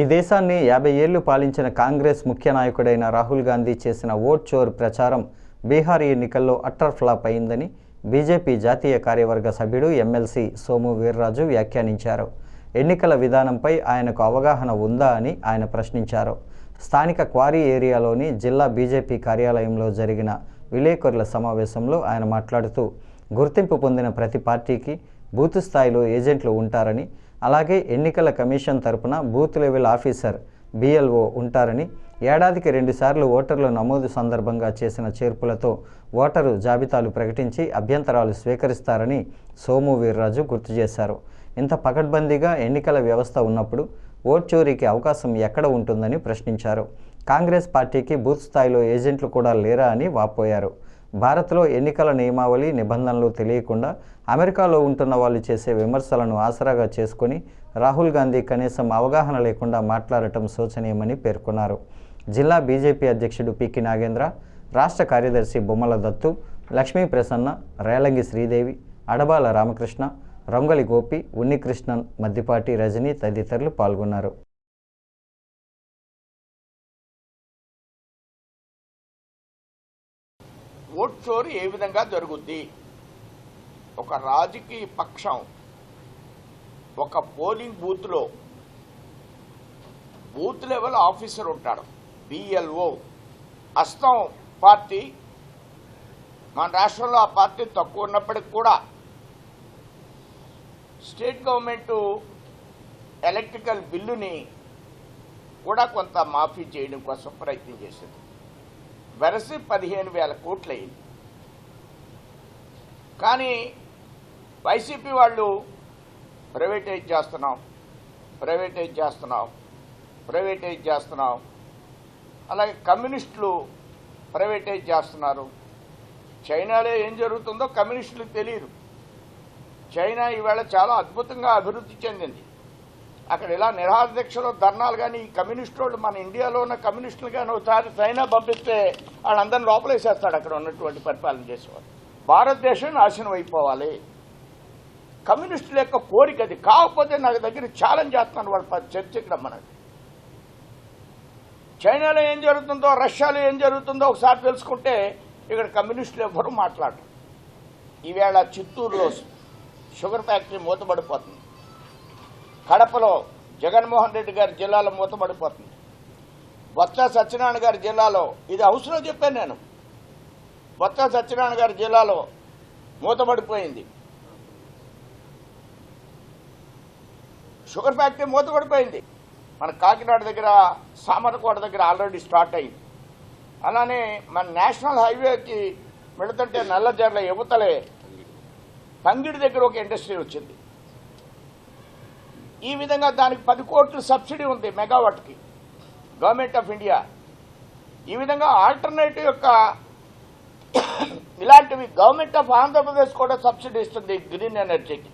ఈ దేశాన్ని యాభై ఏళ్ళు పాలించిన కాంగ్రెస్ ముఖ్య నాయకుడైన రాహుల్ గాంధీ చేసిన ఓట్ చోర్ ప్రచారం బీహార్ ఎన్నికల్లో అట్టర్ ఫ్లాప్ అయిందని బీజేపీ జాతీయ కార్యవర్గ సభ్యుడు ఎమ్మెల్సీ సోము వీర్రాజు వ్యాఖ్యానించారు. ఎన్నికల విధానంపై ఆయనకు అవగాహన ఉందా అని ఆయన ప్రశ్నించారు. స్థానిక క్వారీ ఏరియాలోని జిల్లా బీజేపీ కార్యాలయంలో జరిగిన విలేకరుల సమావేశంలో ఆయన మాట్లాడుతూ గుర్తింపు పొందిన ప్రతి పార్టీకి బూత్ స్థాయిలో ఏజెంట్లు ఉంటారని అలాగే ఎన్నికల కమిషన్ తరపున బూత్ లెవెల్ ఆఫీసర్ బిఎల్ఓ ఉంటారని ఏడాదికి రెండుసార్లు ఓటర్ల నమోదు సందర్భంగా చేసిన చేర్పులతో ఓటరు జాబితాలు ప్రకటించి అభ్యంతరాలు స్వీకరిస్తారని సోము వీర్రాజు గుర్తు చేశారు. ఇంత పకడ్బందీగా ఎన్నికల వ్యవస్థ ఉన్నప్పుడు ఓట్ చోరీకి అవకాశం ఎక్కడ ఉంటుందని ప్రశ్నించారు. కాంగ్రెస్ పార్టీకి బూత్ స్థాయిలో ఏజెంట్లు కూడా లేరా అని వాపోయారు. భారత్లో ఎన్నికల నియమావళి నిబంధనలు తెలియకుండా అమెరికాలో ఉంటున్న వాళ్ళు చేసే విమర్శలను ఆసరాగా చేసుకొని రాహుల్ గాంధీ కనీసం అవగాహన లేకుండా మాట్లాడటం శోచనీయమని పేర్కొన్నారు. జిల్లా బీజేపీ అధ్యక్షుడు పికి నాగేంద్ర రాష్ట్ర కార్యదర్శి బొమ్మల దత్తు లక్ష్మీ ప్రసన్న రేలంగి శ్రీదేవి అడబాల రామకృష్ణ రంగలి గోపి ఉన్నికృష్ణన్ మద్దిపాటి రజని తదితరులు పాల్గొన్నారు. ఓట్ చోరు ఏ విధంగా జరుగుద్ది? ఒక రాజకీయ పక్షం ఒక పోలింగ్ బూత్లో బూత్ లెవెల్ ఆఫీసర్ ఉంటాడు బిఎల్ఓ అస్తం పార్టీ మన రాష్ట్రంలో ఆ పార్టీ తక్కువ ఉన్నప్పటికి కూడా స్టేట్ గవర్నమెంట్ ఎలక్ట్రికల్ బిల్లుని కూడా కొంత మాఫీ చేయడం కోసం ప్రయత్నం చేసింది. వెరసి పదిహేను వేల కోట్లు అయింది కానీ వైసీపీ వాళ్ళు ప్రైవేటైజ్ చేస్తున్నాం ప్రైవేటైజ్ చేస్తున్నాం ప్రైవేటైజ్ చేస్తున్నాం. అలాగే కమ్యూనిస్టులు ప్రైవేటైజ్ చేస్తున్నారు. చైనాలో ఏం జరుగుతుందో కమ్యూనిస్టులకు తెలియదు. చైనా ఈవేళ చాలా అద్భుతంగా అభివృద్ధి చెందింది. అక్కడ ఇలా నిరాధ్యక్షలు ధర్నాలు కానీ ఈ కమ్యూనిస్ట్ వాళ్ళు మన ఇండియాలో ఉన్న కమ్యూనిస్టులు కానీ ఒకసారి చైనా పంపిస్తే వాళ్ళందరిని లోపలేసేస్తాడు అక్కడ ఉన్నటువంటి పరిపాలన చేసేవాడు. భారతదేశం నాశనం అయిపోవాలి. కమ్యూనిస్టుల యొక్క కోరిక అది. కాకపోతే నాకు దగ్గర ఛాలెంజ్ చేస్తున్నాను వాళ్ళు ప- చర్చకి మనకి చైనాలో ఏం జరుగుతుందో రష్యాలో ఏం జరుగుతుందో ఒకసారి తెలుసుకుంటే ఇక్కడ కమ్యూనిస్టులు ఎవ్వరూ మాట్లాడరు. ఈవేళ చిత్తూరులో షుగర్ ఫ్యాక్టరీ మూతపడిపోతుంది. కడపలో జగన్మోహన్ రెడ్డి గారి జిల్లాలో మూతపడిపోతుంది. బొత్స సత్యనారాయణ గారి జిల్లాలో ఇది హౌస్లో చెప్పాను నేను బొత్స సత్యనారాయణ గారి జిల్లాలో మూతపడిపోయింది. Sugar factory మూతపడిపోయింది. మన కాకినాడ దగ్గర సామర్లకోట దగ్గర ఆల్రెడీ స్టార్ట్ అయింది. అలానే మన నేషనల్ హైవేకి వెళుతుంటే నల్లజర్ల యువతలే పంగిడి దగ్గర ఒక ఇండస్ట్రీ వచ్చింది. ఈ విధంగా దానికి పది కోట్లు సబ్సిడీ ఉంది మెగావాట్కి. గవర్నమెంట్ ఆఫ్ ఇండియా ఈ విధంగా ఆల్టర్నేటివ్ యొక్క ఇలాంటివి గవర్నమెంట్ ఆఫ్ ఆంధ్రప్రదేశ్ కూడా సబ్సిడీ ఇస్తుంది గ్రీన్ ఎనర్జీకి